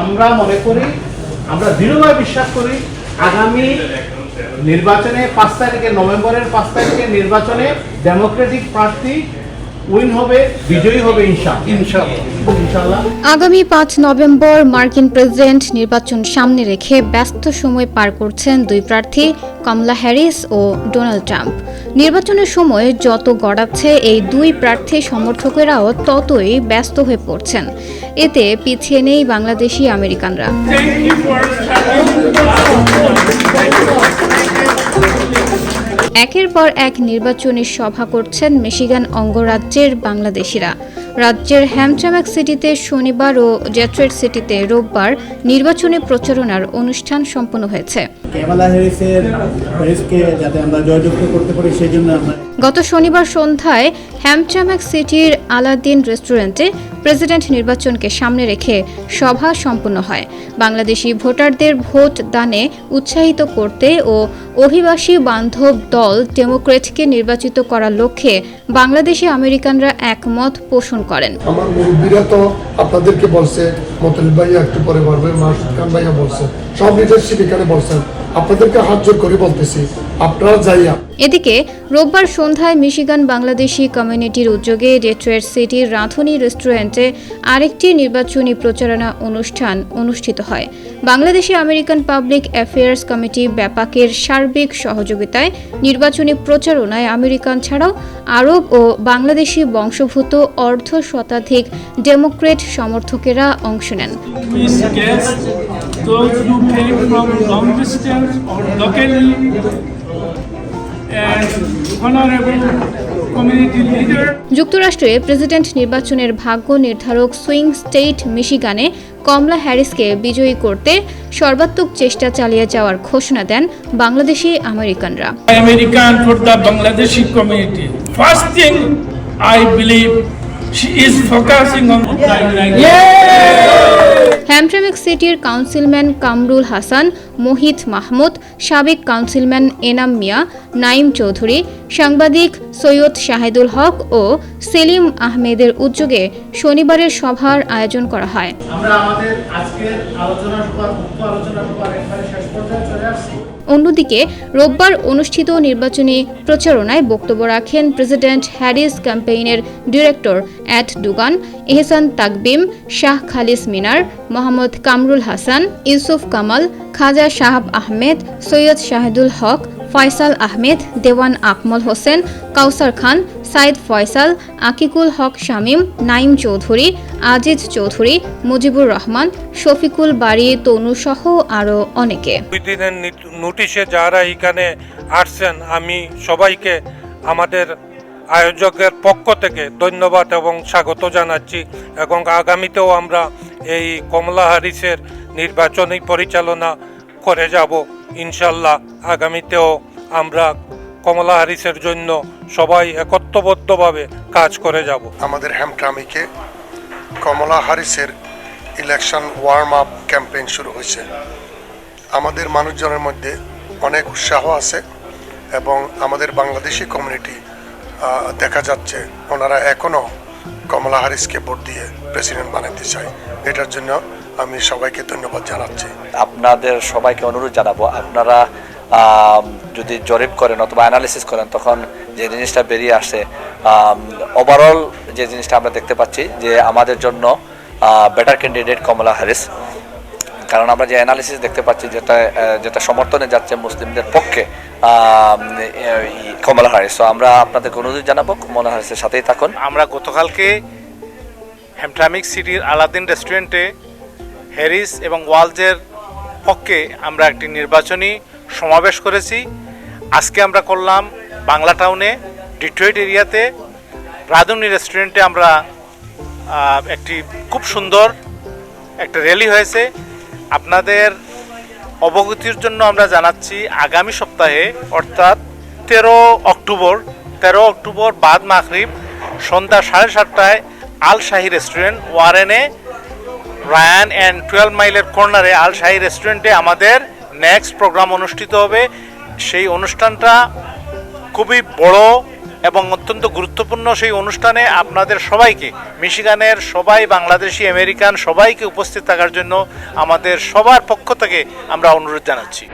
আমরা মনে করি, আমরা দৃঢ়ভাবে বিশ্বাস করি, আগামী নির্বাচনে পাঁচ তারিখে, নভেম্বরের পাঁচ তারিখে নির্বাচনে ডেমোক্রেটিক প্রার্থী আগামী পাঁচ নভেম্বর মার্কিন প্রেসিডেন্ট নির্বাচন সামনে রেখে ব্যস্ত সময় পার করছেন দুই প্রার্থী কমলা হ্যারিস ও ডোনাল্ড ট্রাম্প। নির্বাচনের সময় যত গড়াচ্ছে এই দুই প্রার্থী সমর্থকেরাও ততই ব্যস্ত হয়ে পড়ছেন। এতে পিছিয়ে নেই বাংলাদেশি আমেরিকানরা। একের পর এক নির্বাচনী সভা করছেন মিশিগান অঙ্গরাজ্যের বাংলাদেশিরা। রাজ্যের হ্যামট্রাম্যাক সিটিতে শনিবার ও জেট্রেড সিটিতে রোববার নির্বাচনী প্রচারণার অনুষ্ঠান সম্পন্ন হয়েছে। গত শনিবার সন্ধ্যায় হ্যামট্রাম্যাক সিটির আলাদিন রেস্টুরেন্টে প্রেসিডেন্ট নির্বাচনকে সামনে রেখে সভা সম্পন্ন হয়। বাংলাদেশি ভোটারদের ভোট দানে উৎসাহিত করতে ও অভিবাসী বান্ধব দল ডেমোক্রেটকে নির্বাচিত করার লক্ষ্যে বাংলাদেশি আমেরিকানরা একমত পোষণ করেন। আমার মুরব্বীরা তো আপনাদেরকে বলছে মতলিব ভাইয়া একটু পরে মাসুদ খান ভাইয়া বলছে। সব লিডারশিপ এখানে বলছেন। আপনাদেরকে হাত জোর করে বলতেছি আপনারা যাইয়া এদিকে রোববার সন্ধ্যায় মিশিগান বাংলাদেশি কমিউনিটির উদ্যোগে ডেট্রয়েট সিটির রাঁধুনি রেস্টুরেন্টে আরেকটি নির্বাচনী প্রচারণা অনুষ্ঠান অনুষ্ঠিত হয়। Bangladeshi American public affairs committee ব্যাপাকের সার্বিক সহযোগিতায় নির্বাচনী প্রচারণায় আমেরিকান ছাড়াও আরব ও বাংলাদেশি বংশোদ্ভূত অর্ধ শতাধিক ডেমোক্রেট সমর্থকেরা অংশ নেন। those who came from long distance or locally, and honorable. যুক্তরাষ্ট্রে প্রেসিডেন্ট নির্বাচনের ভাগ্য নির্ধারক সুইং স্টেট মিশিগানে কমলা হ্যারিসকে বিজয়ী করতে সর্বাত্মক চেষ্টা চালিয়ে যাওয়ার ঘোষণা দেন বাংলাদেশি আমেরিকানরা। American for the Bangladeshi community first thing I believe she is focusing on Hamtramck সিটির কাউন্সিলম্যান কামরুল হাসান, মোহিত মাহমুদ, সাবেক কাউন্সিলম্যান এনাম মিয়া, নাইম চৌধুরী, সাংবাদিক সৈয়দ শাহেদুল হক ও সেলিম আহমেদের উদ্যোগে শনিবারের সভার আয়োজন করা হয়। আমরা আমাদের আজকের আলোচনা আলোচনা শেষ পর্যায়ে চলে আসছি। অন্যদিকে রোববার অনুষ্ঠিত নির্বাচনী প্রচারণায় বক্তব্য রাখেন president Harris ক্যাম্পেইনের director at Dugan, Ehsan Takbim, Shah Khalis Minar, Mohammad Kamrul Hasan, Yusuf Kamal, Khaja Shahab Ahmed, Syed Shahedul Haque Faisal Ahmed, Dewan Akmal Hossain, Kawsar Khan, Saeed Faisal, Akikul Haque Shamim, Naim Chowdhury, Aziz Chowdhury, Mujibur Rahman, Shafiqul Bari তনুসহ আরও অনেকে। দুই দিনের নোটিশে যারা এখানে আসছেন, আমি সবাইকে আমাদের আয়োজকের পক্ষ থেকে ধন্যবাদ এবং স্বাগত জানাচ্ছি এবং আগামীতেও আমরা এই কমলা হারিসের নির্বাচনী পরিচালনা করে যাব। ইনশাল্লাহ আগামীতেও আমরা কমলা হারিসের জন্য সবাই একত্রবদ্ধভাবে কাজ করে যাব। আমাদের হ্যামট্রামিকে কমলা হারিসের ইলেকশন ওয়ার্ম আপ ক্যাম্পেইন শুরু হয়েছে। আমাদের মানুষজনের মধ্যে অনেক উৎসাহ আছে এবং আমাদের বাংলাদেশি কমিউনিটি দেখা যাচ্ছে ওনারা এখনও কমলা হারিসকে ভোট দিয়ে প্রেসিডেন্ট বানাতে চায়। এটার জন্য আমি সবাইকে ধন্যবাদ জানাচ্ছি। আপনাদের সবাইকে অনুরোধ জানাব আপনারা যদি জরিপ করেন অথবা অ্যানালিসিস করেন তখন যে জিনিসটা বেরিয়ে আসে ওভারঅল যে জিনিসটা আমরা দেখতে পাচ্ছি যে আমাদের জন্য বেটার ক্যান্ডিডেট কমলা হ্যারিস কারণ আমরা যে অ্যানালিসিস দেখতে পাচ্ছি যেটা যেটা সমর্থনে যাচ্ছে মুসলিমদের পক্ষে কমলা হ্যারিস তো আমরা আপনাদেরকে অনুরোধ জানাব কমলা হ্যারিসের সাথেই থাকুন। আমরা গতকালকে হ্যামট্রামিক সিটির আলাদিন রেস্টুরেন্টে হ্যারিস এবং ওয়ালজের পক্ষে আমরা একটি নির্বাচনী সমাবেশ করেছি। আজকে আমরা করলাম বাংলা টাউনে ডিট্রয়েট এরিয়াতে। রাধুনি রেস্টুরেন্টে আমরা একটি খুব সুন্দর একটা র্যালি হয়েছে। আপনাদের অবগতির জন্য আমরা জানাচ্ছি, আগামী সপ্তাহে, অর্থাৎ তেরো অক্টোবর তেরো অক্টোবর বাদ মাগরিব সন্ধ্যা সাড়ে সাতটায় আল শাহি রেস্টুরেন্ট, ওয়ারেনে রায়ান অ্যান্ড টুয়েলভ মাইলের কর্নারে আল শাহি রেস্টুরেন্টে আমাদের নেক্সট প্রোগ্রাম অনুষ্ঠিত হবে। সেই অনুষ্ঠানটা খুবই বড় এবং অত্যন্ত গুরুত্বপূর্ণ। সেই অনুষ্ঠানে আপনাদের সবাইকে, মিশিগানের সবাই, বাংলাদেশি, আমেরিকান সবাইকে উপস্থিত থাকার জন্য আমাদের সবার পক্ষ থেকে আমরা অনুরোধ জানাচ্ছি।